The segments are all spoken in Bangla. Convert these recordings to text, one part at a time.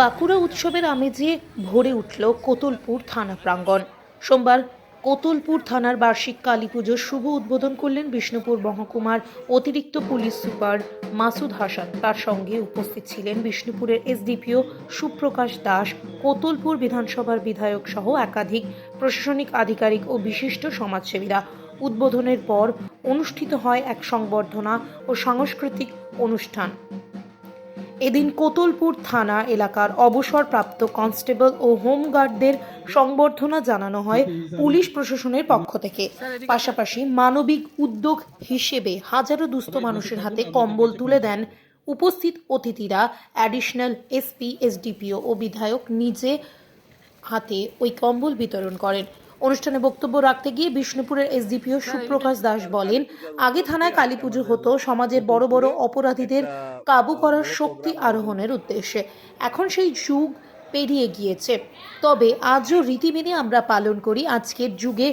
বাঁকুড়া উৎসবের আমেজে ভরে উঠল কোতলপুর থানা প্রাঙ্গণ। সোমবার কোতলপুর থানার বার্ষিক কালী পুজোর শুভ উদ্বোধন করলেন বিষ্ণুপুর মহকুমার অতিরিক্ত পুলিশ সুপার মাসুদ হাসান। তার সঙ্গে উপস্থিত ছিলেন বিষ্ণুপুরের এসডিপিও সুপ্রকাশ দাস, কোতলপুর বিধানসভার বিধায়ক সহ একাধিক প্রশাসনিক আধিকারিক ও বিশিষ্ট সমাজসেবীরা। উদ্বোধনের পর অনুষ্ঠিত হয় এক সংবর্ধনা ও সাংস্কৃতিক অনুষ্ঠান। এদিন কোতলপুর থানা এলাকার অবসরপ্রাপ্ত কনস্টেবল ও হোমগার্ডদের সংবর্ধনা জানানো হয় পুলিশ প্রশাসনের পক্ষ থেকে। পাশাপাশি মানবিক উদ্যোগ হিসেবে হাজারো দুস্থ মানুষের হাতে কম্বল তুলে দেন উপস্থিত অতিথিরা, অ্যাডিশনাল এসপি, এসডিপিও ও বিধায়ক নিজে হাতে ওই কম্বল বিতরণ করেন। অনুষ্ঠানে বক্তব্য রাখতে গিয়ে বিষ্ণুপুরের এসডিপিও সুপ্রকাশ দাস বলেন আগে থানায় কালী পুজো হতো সমাজের বড় বড় অপরাধীদের কাবু করার শক্তি আরোহণের উদ্দেশ্যে। এখন সেই যুগ পেরিয়ে গিয়েছে। তবে আজও রীতি মেনে আমরা পালন করি আজকের যুগে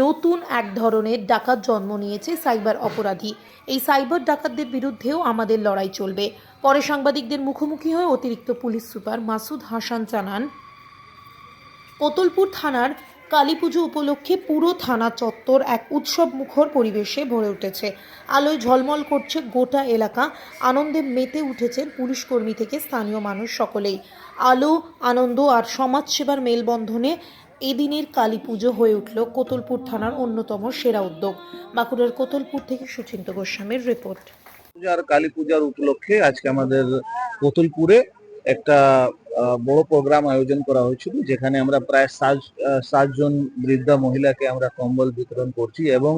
নতুন এক ধরনের ডাকাত জন্ম নিয়েছে সাইবার অপরাধী। এই সাইবার ডাকাতদের বিরুদ্ধেও আমাদের লড়াই চলবে। পরে সাংবাদিকদের মুখোমুখি হয়ে অতিরিক্ত পুলিশ সুপার মাসুদ হাসান জানান কোতলপুর থানার কালী পুজো উপলক্ষে পুরো থানা চত্বর এক উৎসব মুখর পরিবেশে ভরে উঠেছে। আলোয় ঝলমল করছে গোটা এলাকা। আনন্দে মেতে উঠেছেন পুলিশ কর্মী থেকে স্থানীয় মানুষ সকলেই। আলো, আনন্দ আর সমাজসেবার মেলবন্ধনে এদিনের কালী পুজো হয়ে উঠল কোতলপুর থানার অন্যতম সেরা উদ্যোগ। বাঁকুড়ার কোতলপুর থেকে সুচিন্ত গোস্বামীর রিপোর্ট। পূজার কালী পূজার উপলক্ষে আজকে আমাদের কোতলপুরে একটা বড় প্রোগ্রাম আয়োজন করা হয়েছিল, যেখানে আমরা প্রায় সাত সাতজন বৃদ্ধা মহিলাকে আমরা কম্বল বিতরণ করছি এবং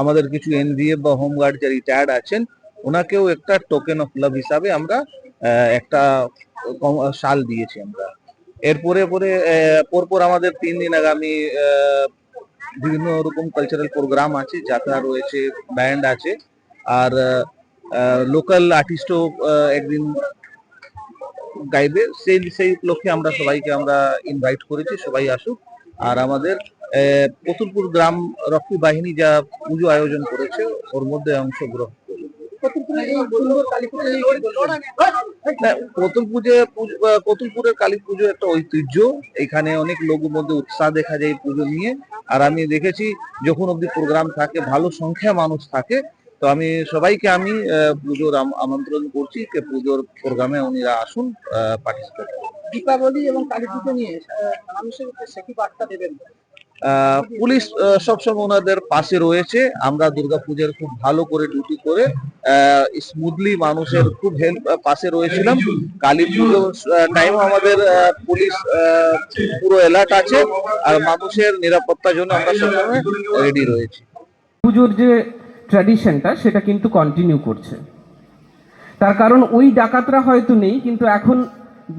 আমাদের কিছু এনভিএফ বা হোমগার্ড যে রিটায়ার্ড আছেন, ওনাকেও একটা টোকেন অফ লাভ হিসাবে আমরা একটা শাল দিয়েছি আমরা। এরপরে পরে পরপর আমাদের তিন দিন আগামী বিভিন্ন রকম কালচারাল প্রোগ্রাম আছে, যাত্রা রয়েছে ব্যান্ড আছে, আর লোকাল আর্টিস্টও একদিন গাইবে সেই সেই লক্ষ্যে আমরা সবাইকে আমরা ইনভাইট করেছি সবাই আসুক। আর আমাদের আহ, কতুলপুর গ্রাম রক্ষী বাহিনী যা পুজো আয়োজন করেছে ওর মধ্যে অংশগ্রহণ কতুলপুরের কালী পুজো একটা ঐতিহ্য। এখানে অনেক লোকের মধ্যে উৎসাহ দেখা যায় পুজো নিয়ে। আর আমি দেখেছি যখন অব্দি প্রোগ্রাম থাকে ভালো সংখ্যা মানুষ থাকে তো আমি সবাইকে আমি আহ, পুজোর আম- আমন্ত্রণ করছি যে পুজোর প্রোগ্রামে উনিরা আসুন পার্টিসিপেট দীপাবলি এবং কালী পুজো নিয়ে আহ, মানুষের উদ্দেশ্যে কি বার্তা দেবেন? পুলিশ সবসময় ওনাদের পাশে রয়েছে। আমরা দুর্গাপূজার খুব ভালো করে ডিউটি করে স্মুথলি মানুষের খুব হেল্প পাশে রয়েছিলাম। কালী পুজোর টাইম আমাদের পুলিশ পুরো অ্যালার্ট আছে। আর মানুষের নিরাপত্তার জন্য আমরা সবসময় রেডি রয়েছি। পুজোর যে ট্র্যাডিশনটা সেটা কিন্তু কন্টিনিউ করছে। তার কারণ ওই ডাকাতরা হয়তো নেই, কিন্তু এখন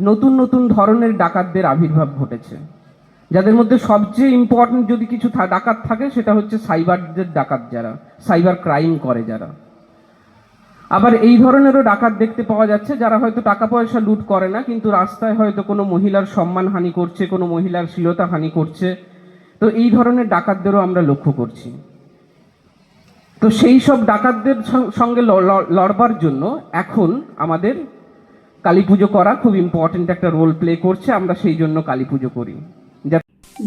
নতুন নতুন ধরনের ডাকাতদের আবির্ভাব ঘটেছে। যাদের মধ্যে সবচেয়ে ইম্পর্টেন্ট যদি কিছু ডাকাত থাকে, সেটা হচ্ছে সাইবারদের ডাকাত যারা, সাইবার ক্রাইম করে যারা। আবার এই ধরনেরও ডাকাত দেখতে পাওয়া যাচ্ছে, যারা হয়তো টাকা পয়সা লুট করে না, কিন্তু রাস্তায় হয়তো কোনো মহিলার সম্মান হানি করছে, কোনো মহিলার শ্লীলতা হানি করছে। তো এই ধরনের ডাকাতদেরও আমরা লক্ষ্য করছি। তো সেই সব ডাকাতদের সঙ্গে লড়বার জন্য এখন আমাদের কালী পুজো করা খুব ইম্পর্টেন্ট একটা রোল প্লে করছে, আমরা সেই জন্য কালী পুজো করি।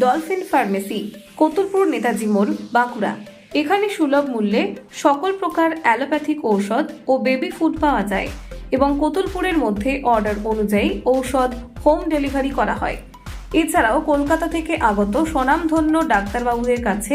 ডলফিন ফার্মেসি কতুলপুর নেতাজি মোড়, বাঁকুড়া। এখানে সুলভ মূল্যে সকল প্রকার অ্যালোপ্যাথিক ঔষধ ও বেবি ফুড পাওয়া যায় এবং কতুলপুরের মধ্যে অর্ডার অনুযায়ী ঔষধ হোম ডেলিভারি করা হয়। এছাড়াও কলকাতা থেকে আগত স্বনামধন্য ডাক্তারবাবুদের কাছে